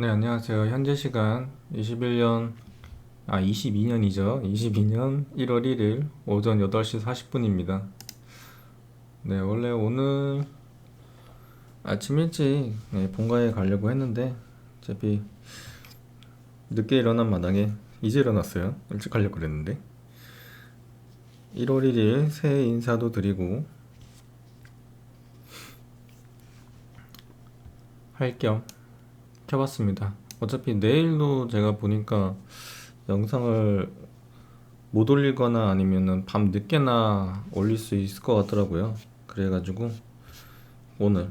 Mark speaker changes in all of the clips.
Speaker 1: 네, 안녕하세요. 현재 시간 21년, 아, 22년이죠. 22년 1월 1일 오전 8시 40분입니다. 네, 원래 오늘 아침 일찍 네, 본가에 가려고 했는데, 어차피 늦게 일어난 마당에 이제 일어났어요. 일찍 가려고 그랬는데. 1월 1일 새해 인사도 드리고, 할 겸 켜봤습니다. 어차피 내일도 제가 보니까 영상을 못 올리거나 아니면은 밤 늦게나 올릴 수 있을 것 같더라고요. 그래가지고 오늘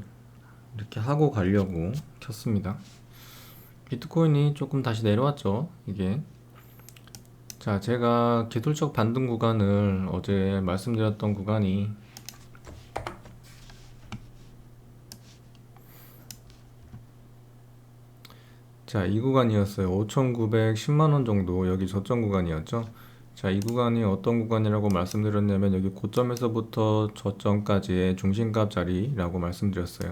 Speaker 1: 이렇게 하고 가려고 켰습니다. 비트코인이 조금 다시 내려왔죠. 이게 자 제가 기술적 반등 구간을 어제 말씀드렸던 구간이 자, 이 구간이었어요. 5,910만 원 정도 여기 저점 구간이었죠. 자, 이 구간이 어떤 구간이라고 말씀드렸냐면 여기 고점에서부터 저점까지의 중심값 자리라고 말씀드렸어요.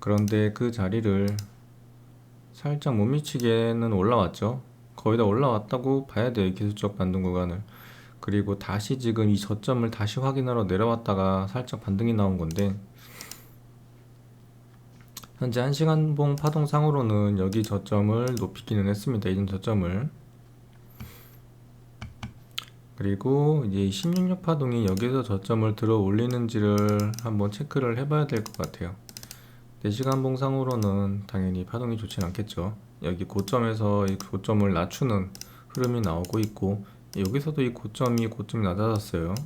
Speaker 1: 그런데 그 자리를 살짝 못 미치게는 올라왔죠. 거의 다 올라왔다고 봐야 돼요. 기술적 반등 구간을. 그리고 다시 지금 이 저점을 다시 확인하러 내려왔다가 살짝 반등이 나온 건데 현재 1시간봉 파동상으로는 여기 저점을 높이기는 했습니다. 이전 저점을. 그리고 이제 16력 파동이 여기서 저점을 들어 올리는지를 한번 체크를 해봐야 될 것 같아요. 4시간봉 상으로는 당연히 파동이 좋진 않겠죠. 여기 고점에서 이 고점을 낮추는 흐름이 나오고 있고 여기서도 이 고점이 고점이 낮아졌어요.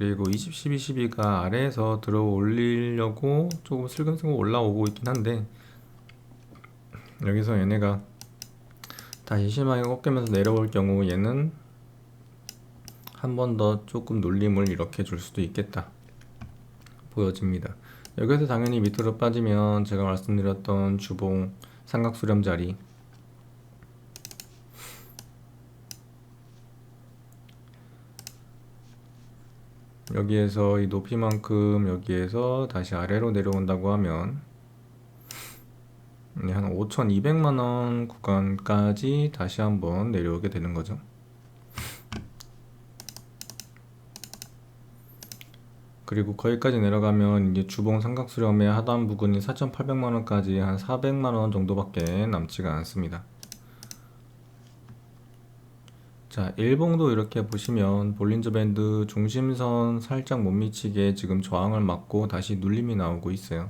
Speaker 1: 그리고 20, 12, 12가 아래에서 들어 올리려고 조금 슬금슬금 올라오고 있긴 한데 여기서 얘네가 다시 심하게 꺾이면서 내려올 경우 얘는 한 번 더 조금 눌림을 이렇게 줄 수도 있겠다 보여집니다. 여기서 당연히 밑으로 빠지면 제가 말씀드렸던 주봉 삼각수렴 자리 여기에서 이 높이만큼 여기에서 다시 아래로 내려온다고 하면 네, 한 5,200만원 구간까지 다시 한번 내려오게 되는 거죠. 그리고 거기까지 내려가면 이제 주봉 삼각수렴의 하단 부근이 4,800만원까지 한 400만원 정도밖에 남지가 않습니다. 자, 일봉도 이렇게 보시면 볼린저 밴드 중심선 살짝 못 미치게 지금 저항을 맞고 다시 눌림이 나오고 있어요.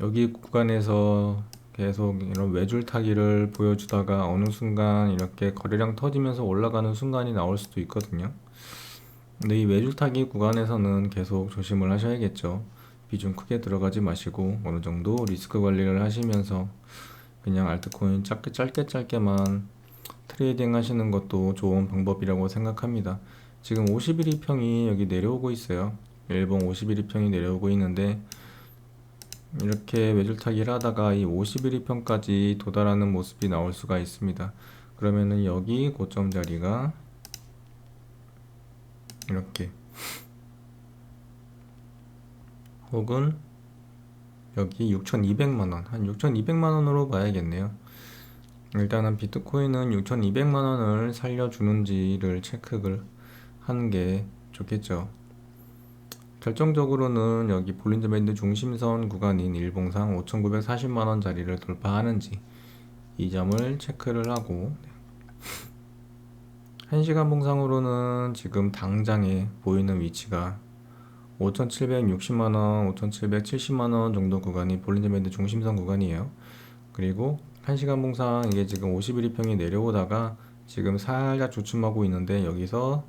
Speaker 1: 여기 구간에서 계속 이런 외줄타기를 보여주다가 어느 순간 이렇게 거래량 터지면서 올라가는 순간이 나올 수도 있거든요. 근데 이 외줄타기 구간에서는 계속 조심을 하셔야겠죠. 비중 크게 들어가지 마시고 어느 정도 리스크 관리를 하시면서 그냥 알트코인 짧게 짧게 짧게만 트레이딩 하시는 것도 좋은 방법이라고 생각합니다. 지금 51이 평이 여기 내려오고 있어요. 일본 51이 평이 내려오고 있는데 이렇게 외줄타기를 하다가 이 51이 평까지 도달하는 모습이 나올 수가 있습니다. 그러면은 여기 고점 자리가 이렇게 혹은 여기 6,200만 원 한 6,200만 원으로 봐야겠네요. 일단은 비트코인은 6,200만 원을 살려주는지를 체크를 하는 게 좋겠죠. 결정적으로는 여기 볼린저 밴드 중심선 구간인 일봉상 5,940만 원 자리를 돌파하는지 이 점을 체크를 하고 1시간 봉상으로는 지금 당장에 보이는 위치가 5,760만원, 5,770만원 정도 구간이 볼린저 밴드 중심선 구간이에요. 그리고 1시간 봉상 이게 지금 51평이 내려오다가 지금 살짝 주춤하고 있는데 여기서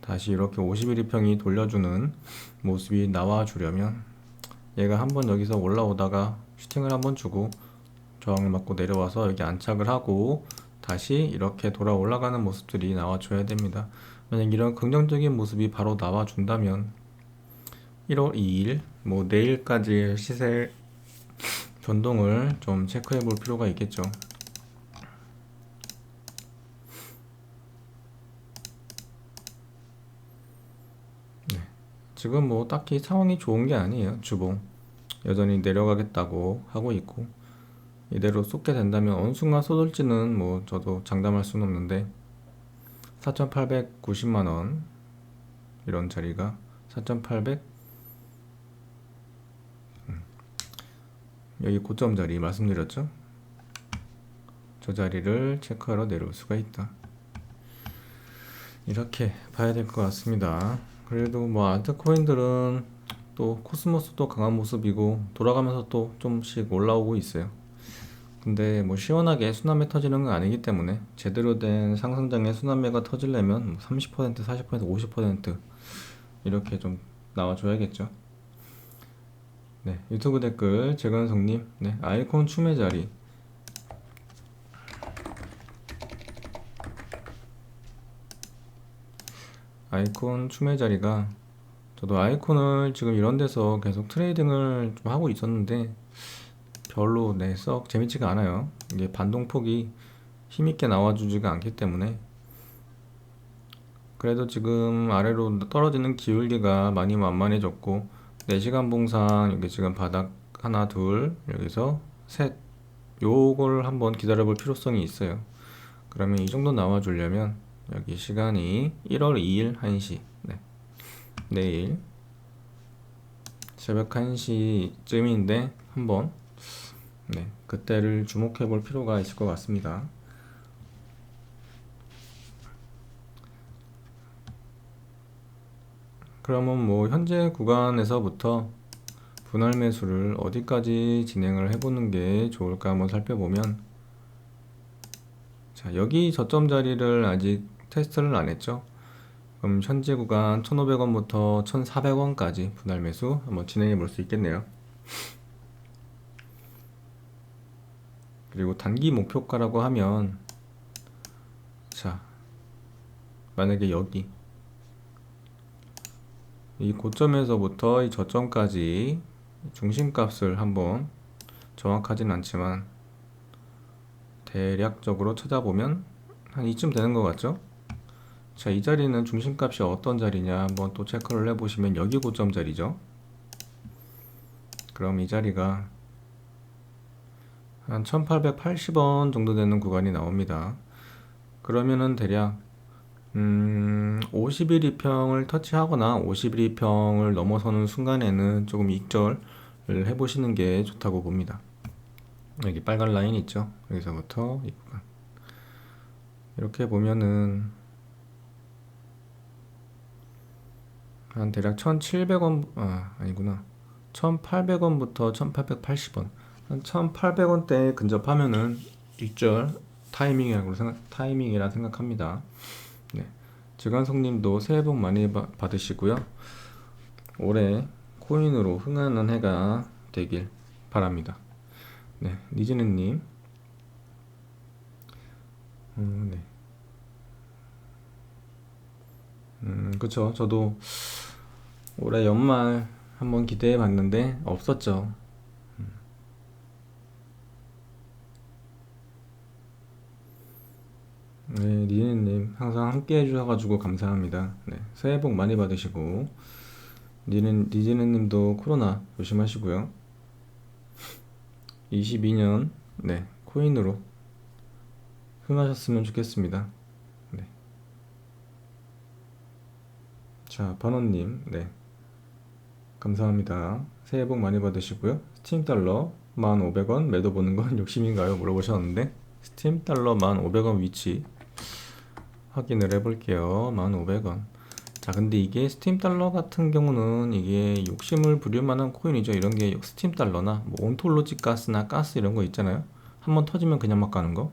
Speaker 1: 다시 이렇게 51평이 돌려주는 모습이 나와주려면 얘가 한번 여기서 올라오다가 슈팅을 한번 주고 저항을 맞고 내려와서 여기 안착을 하고 다시 이렇게 돌아 올라가는 모습들이 나와줘야 됩니다. 만약 이런 긍정적인 모습이 바로 나와준다면 1월 2일 뭐 내일까지 시세 변동을 좀 체크해 볼 필요가 있겠죠. 네. 지금 뭐 딱히 상황이 좋은 게 아니에요. 주봉. 여전히 내려가겠다고 하고 있고 이대로 쏟게 된다면 어느 순간 쏟을지는 뭐 저도 장담할 수는 없는데 4,890만 원 이런 자리가 4,800 여기 고점 자리 말씀드렸죠? 저 자리를 체크하러 내려올 수가 있다. 이렇게 봐야 될 것 같습니다. 그래도 뭐 알트코인들은 또 코스모스도 강한 모습이고 돌아가면서 또 좀씩 올라오고 있어요. 근데 뭐 시원하게 순환매 터지는 건 아니기 때문에 제대로 된 상승장의 순환매가 터지려면 30%, 40%, 50% 이렇게 좀 나와줘야겠죠. 네, 유튜브 댓글 재건성님, 네, 아이콘 춤의 자리. 아이콘 춤의 자리가 저도 아이콘을 지금 이런 데서 계속 트레이딩을 좀 하고 있었는데 별로 네, 썩 재밌지가 않아요. 이게 반동폭이 힘있게 나와주지가 않기 때문에 그래도 지금 아래로 떨어지는 기울기가 많이 만만해졌고 4시간 봉상 여기 지금 바닥 하나 둘 여기서 셋 요걸 한번 기다려 볼 필요성이 있어요. 그러면 이 정도 나와 주려면 여기 시간이 1월 2일 1시 네. 내일 새벽 1시쯤인데 한번 네, 그때를 주목해 볼 필요가 있을 것 같습니다. 그러면 뭐 현재 구간에서부터 분할 매수를 어디까지 진행을 해보는 게 좋을까 한번 살펴보면 자 여기 저점 자리를 아직 테스트를 안 했죠? 그럼 현재 구간 1500원부터 1400원까지 분할 매수 한번 진행해 볼 수 있겠네요. 그리고 단기 목표가라고 하면 자 만약에 여기 이 고점에서부터 이 저점까지 중심값을 한번 정확하진 않지만 대략적으로 찾아보면 한 이쯤 되는 것 같죠? 자, 이 자리는 중심값이 어떤 자리냐 한번 또 체크를 해보시면 여기 고점 자리죠. 그럼 이 자리가 한 1880원 정도 되는 구간이 나옵니다. 그러면은 대략 음, 51 2평을 터치하거나 51 2평을 넘어서는 순간에는 조금 익절을 해보시는 게 좋다고 봅니다. 여기 빨간 라인 있죠? 여기서부터 이 구간. 이렇게 보면은 한 대략 1,700원 아 아니구나 1,800원부터 1,880원 한 1,800원대에 근접하면은 일절 타이밍이라고 생각 타이밍이라 생각합니다. 네. 지관성님도 새해 복 많이 바, 받으시고요. 올해 코인으로 흥하는 해가 되길 바랍니다. 네, 니즈네님. 음, 네. 음, 그쵸. 저도 올해 연말 한번 기대해 봤는데 없었죠. 네, 니네님 항상 함께 해주셔가지고 감사합니다. 네, 새해 복 많이 받으시고 니는 니즈네님도 코로나 조심하시고요. 22년 네 코인으로 흥하셨으면 좋겠습니다. 네. 자, 번호님, 네. 감사합니다. 새해 복 많이 받으시고요. 스팀 달러 1,500원 매도 보는 건 욕심인가요? 물어보셨는데 스팀 달러 1,500원 위치 확인을 해볼게요. 1,500원. 자, 근데 이게 스팀 달러 같은 경우는 이게 욕심을 부릴 만한 코인이죠. 이런 게 스팀 달러나 뭐 온톨로지 가스나 가스 이런 거 있잖아요. 한번 터지면 그냥 막 가는 거.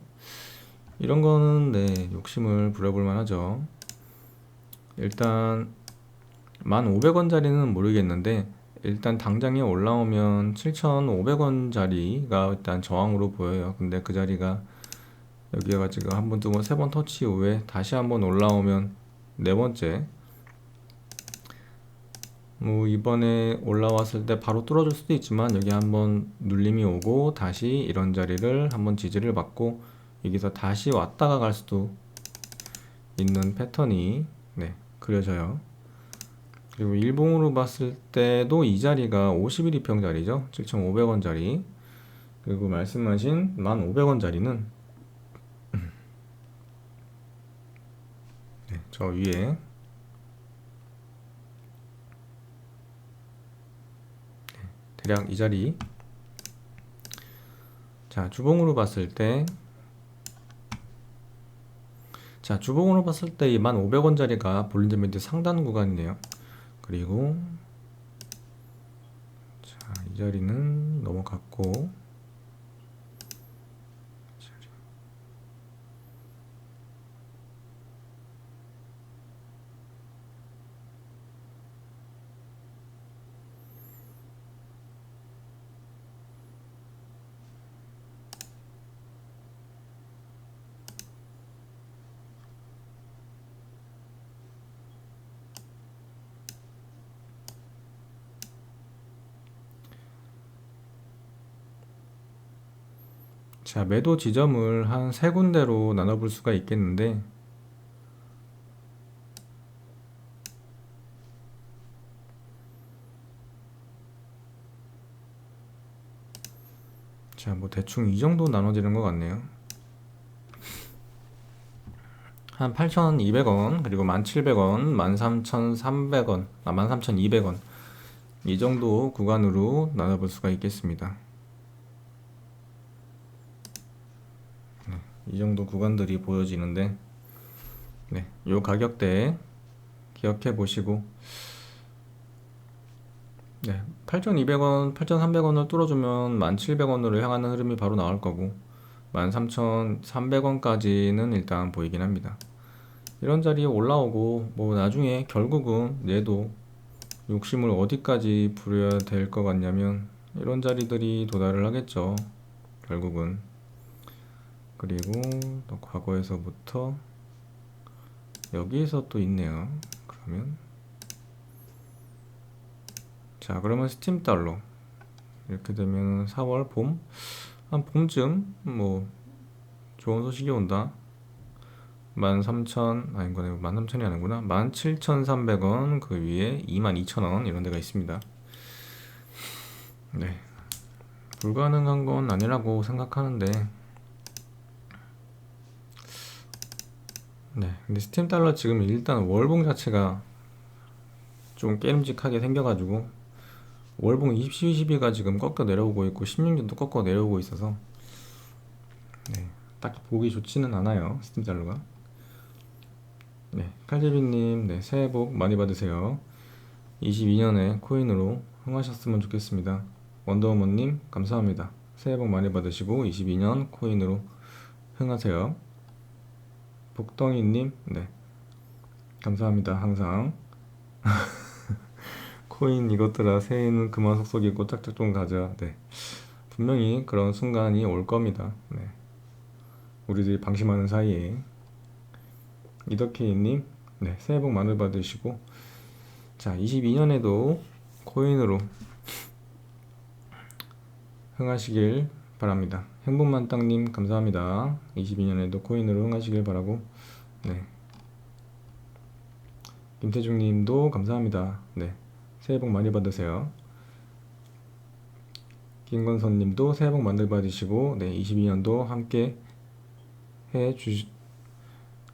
Speaker 1: 이런 거는 네, 욕심을 부려볼 만하죠. 일단 1,500원짜리는 모르겠는데 일단 당장에 올라오면 7,500원짜리가 일단 저항으로 보여요. 근데 그 자리가 여기가 지금 한 번, 두 번, 세 번 터치 후에 다시 한번 올라오면 네 번째. 뭐 이번에 올라왔을 때 바로 뚫어줄 수도 있지만 여기 한번 눌림이 오고 다시 이런 자리를 한번 지지를 받고 여기서 다시 왔다가 갈 수도 있는 패턴이 네, 그려져요. 그리고 일봉으로 봤을 때도 이 자리가 51 2평 자리죠. 7,500원 자리. 그리고 말씀하신 1,500원짜리는 네, 저 위에. 네, 대략 이 자리. 자 주봉으로 봤을 때. 자, 주봉으로 봤을 때 이 1,500원짜리가 볼린저 밴드 상단 구간이네요. 그리고 자, 이 자리는 넘어갔고 자, 매도 지점을 한 세 군데로 나눠볼 수가 있겠는데 자, 뭐 대충 이 정도 나눠지는 것 같네요. 한 8,200원, 그리고 1,700원, 13,300원, 아, 13,200원. 이 정도 구간으로 나눠볼 수가 있겠습니다. 이 정도 구간들이 보여지는데, 네, 요 가격대 기억해 보시고, 네, 8,200원, 8,300원을 뚫어주면 1,700원으로 향하는 흐름이 바로 나올 거고 13,300원까지는 일단 보이긴 합니다. 이런 자리에 올라오고 뭐 나중에 결국은 얘도 욕심을 어디까지 부려야 될 것 같냐면 이런 자리들이 도달을 하겠죠. 결국은 그리고 또 과거에서부터 여기에서 또 있네요. 그러면 자 그러면 스팀 달러 이렇게 되면 4월 봄 한 봄쯤 뭐 좋은 소식이 온다. 13,000 아닌 거네. 13,000이 아니구나. 17,300원 그 위에 22,000원 이런 데가 있습니다. 네. 불가능한 건 아니라고 생각하는데 네 근데 스팀 달러 지금 일단 월봉 자체가 좀 깨름직하게 생겨가지고 월봉 20, 12가 지금 꺾여 내려오고 있고 16년도 꺾어 내려오고 있어서 네, 딱 보기 좋지는 않아요 스팀 달러가. 네, 칼제비님 네, 새해 복 많이 받으세요. 22년에 코인으로 흥하셨으면 좋겠습니다. 원더우먼님 감사합니다. 새해 복 많이 받으시고 22년 코인으로 흥하세요 복덩이님 네 감사합니다 항상 코인 이것들아 새해는 그만 속속이고 짝짝 좀 가자. 네. 분명히 그런 순간이 올 겁니다. 네. 우리들이 방심하는 사이에 이덕케이님 네, 새해 복 많이 받으시고 자 22년에도 코인으로 흥하시길 바랍니다. 행복만땅님 감사합니다. 22년에도 코인으로 흥하시길 바라고 네. 김태중님도 감사합니다. 네. 새해 복 많이 받으세요. 김건선 님도 새해 복 많이 받으시고 네, 22년도 함께 해주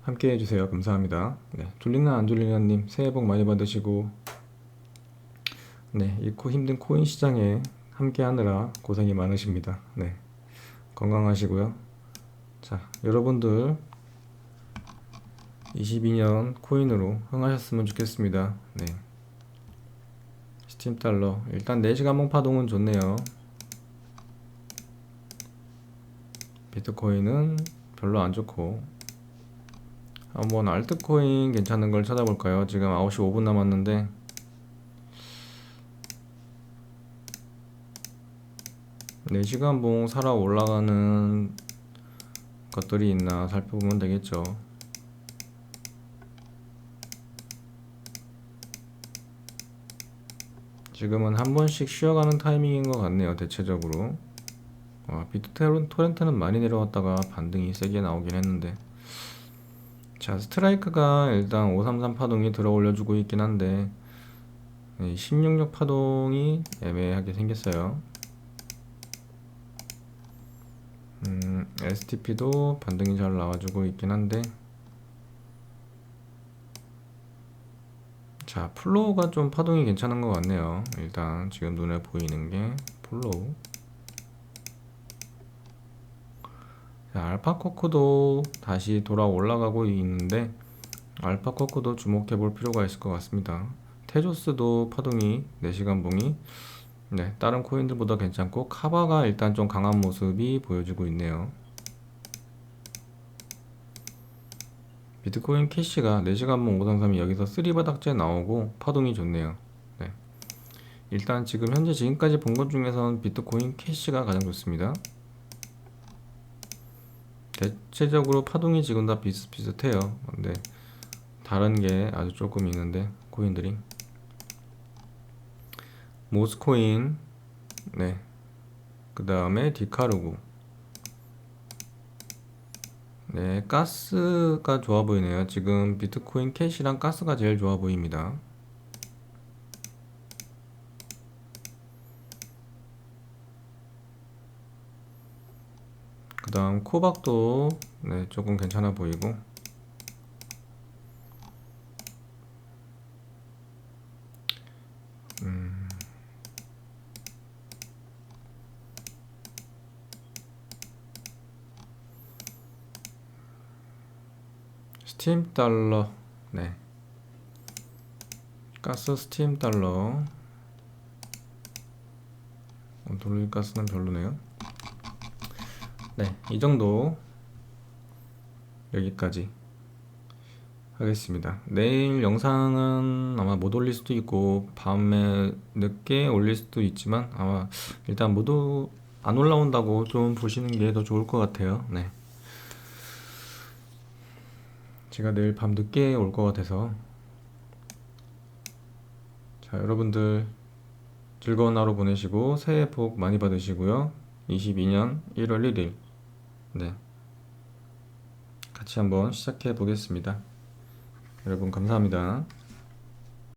Speaker 1: 함께 해 주세요. 감사합니다. 네, 졸리나 안 졸리나 님 새해 복 많이 받으시고 네, 잃고 힘든 코인 시장에 함께 하느라 고생이 많으십니다. 네. 건강하시고요. 자, 여러분들 22년 코인으로 흥하셨으면 좋겠습니다. 네. 스팀 달러 일단 4시간 봉파동은 좋네요 비트코인은 별로 안 좋고 한번 알트코인 괜찮은 걸 찾아볼까요 지금 9시 5분 남았는데 네시간 봉 살아 올라가는 것들이 있나 살펴보면 되겠죠. 지금은 한 번씩 쉬어가는 타이밍인 것 같네요 대체적으로. 어, 비트 토렌트는 많이 내려왔다가 반등이 세게 나오긴 했는데. 자 스트라이크가 일단 533 파동이 들어 올려주고 있긴 한데 16력 파동이 애매하게 생겼어요 음, STP도 반등이 잘 나와주고 있긴 한데. 자 플로우가 좀 파동이 괜찮은 것 같네요. 일단 지금 눈에 보이는 게 플로우. 자, 알파코크도 다시 돌아 올라가고 있는데 알파코크도 주목해 볼 필요가 있을 것 같습니다. 테조스도 파동이 4시간 봉이 네, 다른 코인들보다 괜찮고 카바가 일단 좀 강한 모습이 보여지고 있네요. 비트코인 캐시가 4시간 봉 533이 여기서 3바닥째 나오고 파동이 좋네요. 네. 일단 지금 현재 지금까지 본 것 중에서는 비트코인 캐시가 가장 좋습니다. 대체적으로 파동이 지금 다 비슷비슷해요. 근데 다른 게 아주 조금 있는데 코인들이 모스코인 네. 그 다음에 디카르구 네, 가스가 좋아 보이네요. 지금 비트코인 캐시랑 가스가 제일 좋아 보입니다. 그 다음 코박도 네, 조금 괜찮아 보이고 음, 스팀 달러. 네. 가스 스팀 달러. 어, 돌릴 가스는 별로네요. 네이 정도 여기까지 하겠습니다. 내일 영상은 아마 못 올릴 수도 있고 밤에 늦게 올릴 수도 있지만 아마 일단 모두 안 올라온다고 좀 보시는 게 더 좋을 것 같아요. 네 제가 내일 밤 늦게 올 것 같아서. 자 여러분들 즐거운 하루 보내시고 새해 복 많이 받으시고요. 22년 1월 1일. 네. 같이 한번 시작해 보겠습니다. 여러분 감사합니다